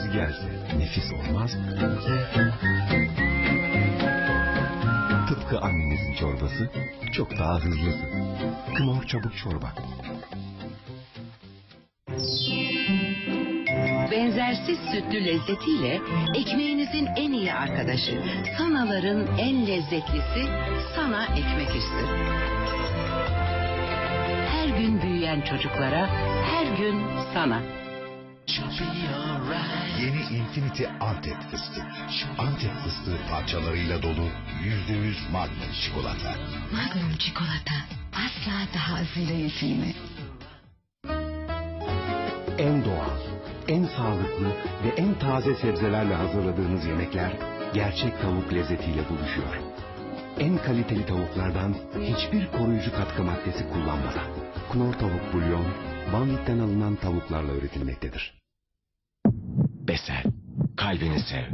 kırmızı gelse nefis olmaz? Tıpkı annenizin çorbası çok daha hızlısı. Knorr çabuk çorba. Benzersiz sütlü lezzetiyle ekmeğinizin en iyi arkadaşı, sanaların en lezzetlisi sana ekmek üstü. Her gün büyüyen çocuklara, her gün sana. Yeni Infinity Antep fıstık. Antep fıstığı parçalarıyla dolu yüzde yüz Magnum çikolata. Magnum çikolata asla daha azıyla yetinme. En doğal, en sağlıklı ve en taze sebzelerle hazırladığınız yemekler gerçek tavuk lezzetiyle buluşuyor. En kaliteli tavuklardan hiçbir koruyucu katkı maddesi kullanmadan. Knorr tavuk bulyon, Banvit'ten alınan tavuklarla üretilmektedir. Besel, kalbini sev.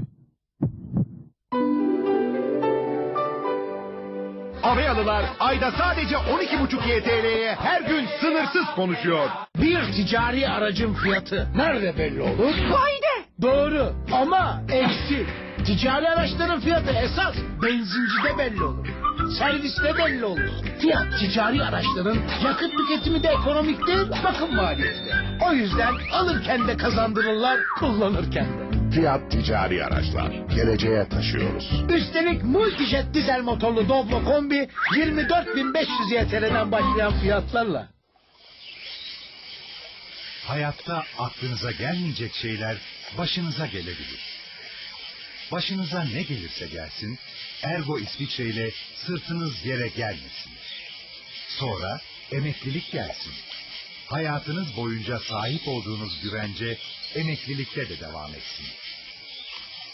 Aveyalılar ayda sadece 12,5 YTL'ye her gün sınırsız konuşuyor. Bir ticari aracın fiyatı nerede belli olur? Fayda. Doğru ama eksi. Ticari araçların fiyatı esas benzincide belli olur. Serviste belli olur. Fiyat ticari araçların yakıt tüketimi de ekonomik değil bakım maliyeti de. O yüzden alırken de kazandırırlar kullanırken de. Fiyat ticari araçlar. Geleceğe taşıyoruz. Üstelik multijet dizel motorlu Doblo kombi 24.500 YTL'den başlayan fiyatlarla. Hayatta aklınıza gelmeyecek şeyler başınıza gelebilir. Başınıza ne gelirse gelsin, Ergo İsviçre ile sırtınız yere gelmesin. Sonra emeklilik gelsin. Hayatınız boyunca sahip olduğunuz güvence emeklilikte de devam etsin.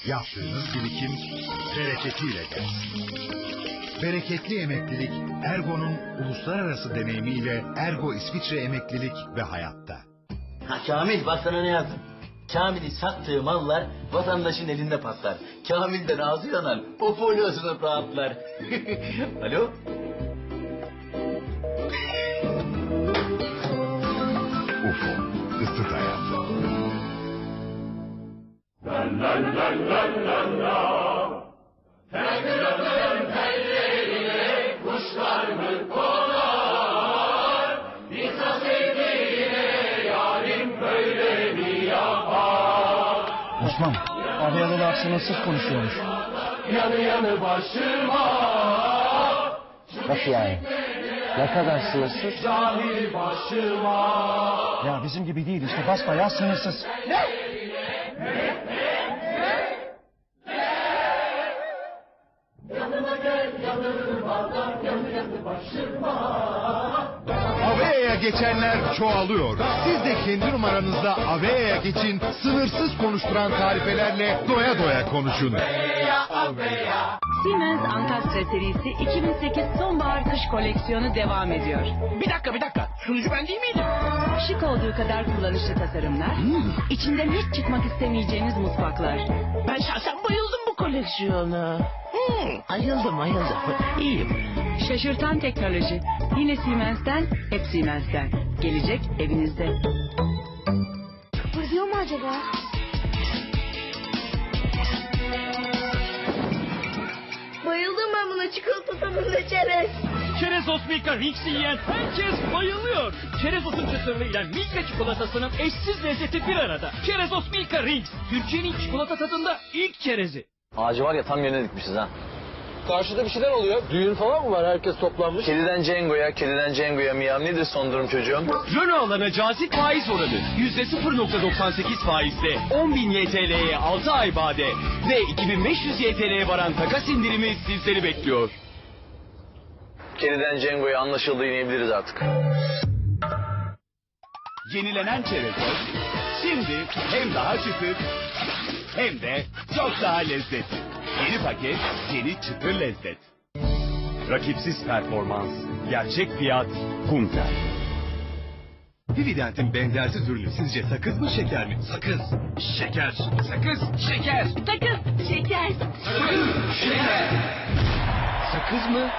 Yaptığınız birikim bereketiyle gelsin. Bereketli emeklilik Ergo'nun uluslararası deneyimiyle Ergo İsviçre Emeklilik ve Hayatta. Ha Kamil bak sana ne yazdım. Kamil'in sattığı mallar vatandaşın elinde patlar. Kamil de razı yanar. O folyosunu rahatlar. Alo? UFO, hayatı. Osman, Avyalılar sınırsız konuşuyormuş. Nasıl yani? Ne kadar sınırsız? Ya bizim gibi değil işte basbayağı sınırsız. Avea'ya geçenler çoğalıyor. Siz de kendi numaranızda Avea'ya geçin. Sınırsız konuşturan tarifelerle doya doya konuşun. Siemens Ankastre serisi 2008 sonbahar kış koleksiyonu devam ediyor. Bir dakika bir dakika. Sunucu ben değil miydim? Şık olduğu kadar kullanışlı tasarımlar, içinden hiç çıkmak istemeyeceğiniz mutfaklar. Ben şahsen bayıldım bu koleksiyona. Hmm, ayıldım ayıldım. İyiyim. Şaşırtan teknoloji. Yine Siemens'ten, hep Siemens'ten. Gelecek evinizde. Kıpırdıyor mu acaba? Bayıldım ben buna çikolata tadında çerez. Çerezos Milka Rings'i yiyen herkes bayılıyor. Çerezos'un çıtırlığıyla Milka çikolatasının eşsiz lezzeti bir arada. Çerezos Milka Rings. Türkiye'nin çikolata tadında ilk çerezi. Ağacı var ya tam yerine dikmişiz ha. Karşıda bir şeyler oluyor. Düğün falan mı var? Herkes toplanmış. Kediden Cengo'ya, kediden Cengo'ya miyav nedir son durum çocuğum? Renault alana cazip faiz oranı. %0.98 faizle 10.000 YTL'ye 6 ay vade ve 2500 YTL'ye varan takas indirimi sizleri bekliyor. Kediden Cengo'ya anlaşıldı inebiliriz artık. Yenilenen Çerezos şimdi hem daha şıkır hem de çok daha lezzetli. Yeni paket, yeni çıtır lezzet. Rakipsiz performans, gerçek fiyat, Kunter. Dividend'in benzersiz ürünü sizce sakız mı şeker mi? Sakız. Şeker. Sakız. Şeker. Sakız şeker. Sakız. Şeker. Sakız mı?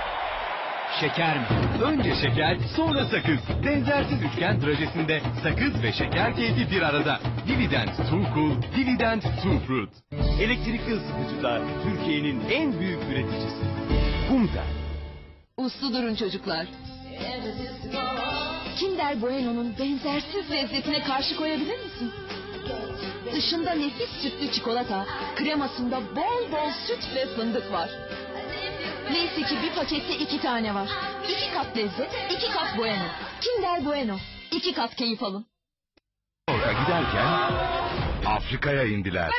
Şeker mi? Önce şeker, sonra sakız. Benzersiz üçgen trajesinde sakız ve şeker keyfi bir arada. Dividend True Cool, Dividend True Fruit. Elektrikli ısıtıcılar Türkiye'nin en büyük üreticisi. Kumtel. Uslu durun çocuklar. Kinder Bueno'nun benzersiz lezzetine karşı koyabilir misin? Dışında nefis sütlü çikolata, kremasında bol bol süt ve fındık var. Neyse ki bir pakette iki tane var. İki kat lezzet, iki kat Bueno. Kinder Bueno. İki kat keyif alın. Orta giderken Afrika'ya indiler.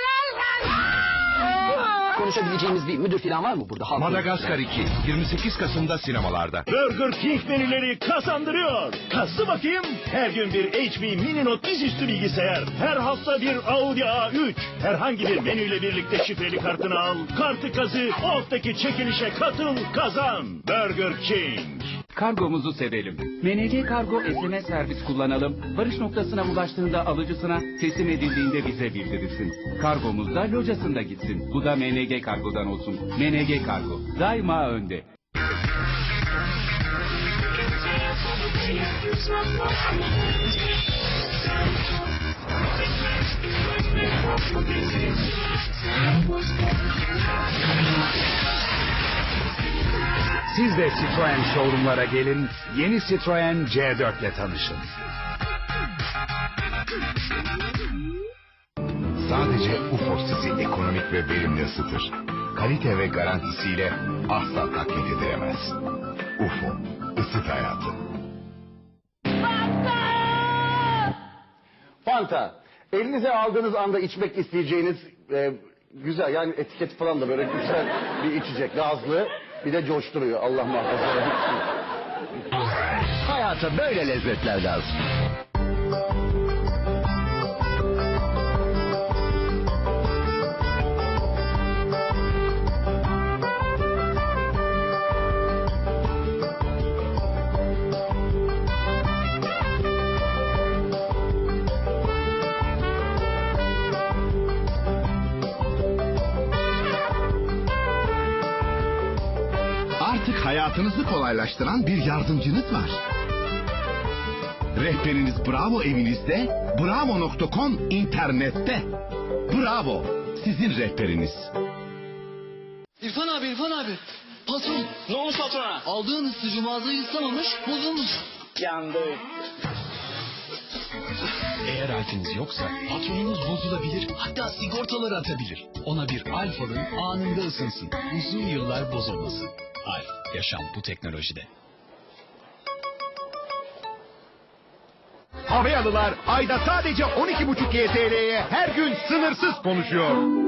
Konuşabileceğimiz bir müdür falan var mı burada? Madagaskar 2 28 Kasım'da sinemalarda. Burger King menüleri kazandırıyor. Kası bakayım. Her gün bir HP Mini Note dizüstü bilgisayar. Her hafta bir Audi A3. Herhangi bir menüyle birlikte şifreli kartını al. Kartı kazı. O haftaki çekilişe katıl. Kazan. Burger King. Kargomuzu sevelim. MNG Kargo SMS servis kullanalım. Varış noktasına ulaştığında alıcısına teslim edildiğinde bize bildirilsin. Kargomuz da locasında gitsin. Bu da MNG Kargo'dan olsun. MNG Kargo. Daima önde. Siz de Citroen showroomlara gelin. Yeni Citroen C4 ile tanışın. Sadece UFO sizi ekonomik ve verimli ısıtır. Kalite ve garantisiyle asla taklit edilemez. UFO, ısıt hayatı. Fanta. Elinize aldığınız anda içmek isteyeceğiniz e, güzel yani etiketi falan da böyle güzel bir içecek. Gazlı bir de coşturuyor Allah muhafaza. Hayata böyle lezzetler lazım. Artık hayatınızı kolaylaştıran bir yardımcınız var. Rehberiniz Bravo evinizde, bravo.com internette. Bravo, sizin rehberiniz. İrfan abi, İrfan abi. Patron. Ne olmuş patrona? Aldığın ısıtıcı mağazayı ıslamamış, bozulmuş. Yandık. Eğer alfiniz yoksa patronunuz bozulabilir hatta sigortaları atabilir. Ona bir alf alın anında ısınsın. Uzun yıllar bozulmasın. Alf yaşam bu teknolojide. Havyalılar ayda sadece 12,5 YTL'ye her gün sınırsız konuşuyor.